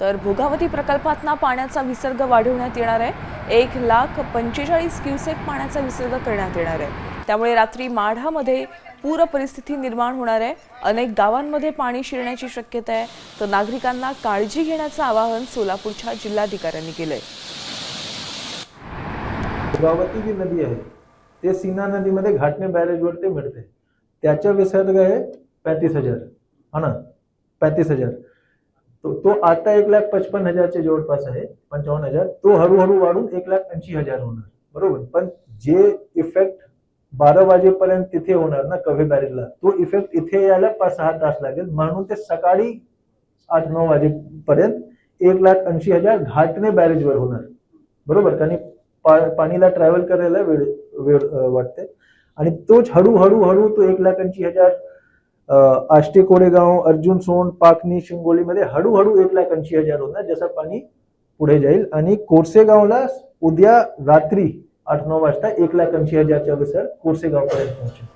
तर भोगावती प्रकल्पातना पाण्याचा विसर्ग वाढवण्यात येणार आहे. एक लाख पंचेचाळीस क्युसेक पाण्याचा विसर्ग करण्यात येणार आहे. त्यामुळे रात्री माढामध्ये पूर परिस्थिती निर्माण होणार आहे. अनेक गावांमध्ये पाणी शिरण्याची शक्यता आहे. तर नागरिकांना काळजी घेण्याचं आवाहन सोलापूरच्या जिल्हाधिकाऱ्यांनी केलंय. भोगावती जी नदी आहे ते सीना नदीमध्ये घाटणे बॅरेजवर ते मिळते. त्याच्या विसर्ग आहे पॅतीस हजार. हा ना? पॅतीस हजार. तो तो आता एक लाख पचपन हजारच्या जवळपास आहे पंचावन्न हजार. तो हळूहळू वाढून एक लाख ऐंशी हजार होणार. बरोबर? पण जे इफेक्ट बारा वाजेपर्यंत तिथे होणार ना कव्हे बॅरेजला तो इफेक्ट इथे यायला पाच सहा तास लागेल. म्हणून ते सकाळी आठ नऊ वाजेपर्यंत एक लाख ऐंशी हजार घाटणे बॅरेजवर होणार. बरोबर? कारण पा- पाणीला ट्रॅव्हल करायला वेळ वेळ वाटते. आणि तोच हळूहळू हळू तो एक लाख ऐंशी हजार आष्टे कोडेगाव अर्जुन सोन पाकनी शिंगोलीमध्ये हळूहळू एक लाख ऐंशी हजार होणार जसं पाणी पुढे जाईल. आणि कोरसेगावला उद्या रात्री आठ नऊ वाजता एक लाख ऐंशी हजारच्या विसर कोरसेगाव पर्यंत पोहोचेल.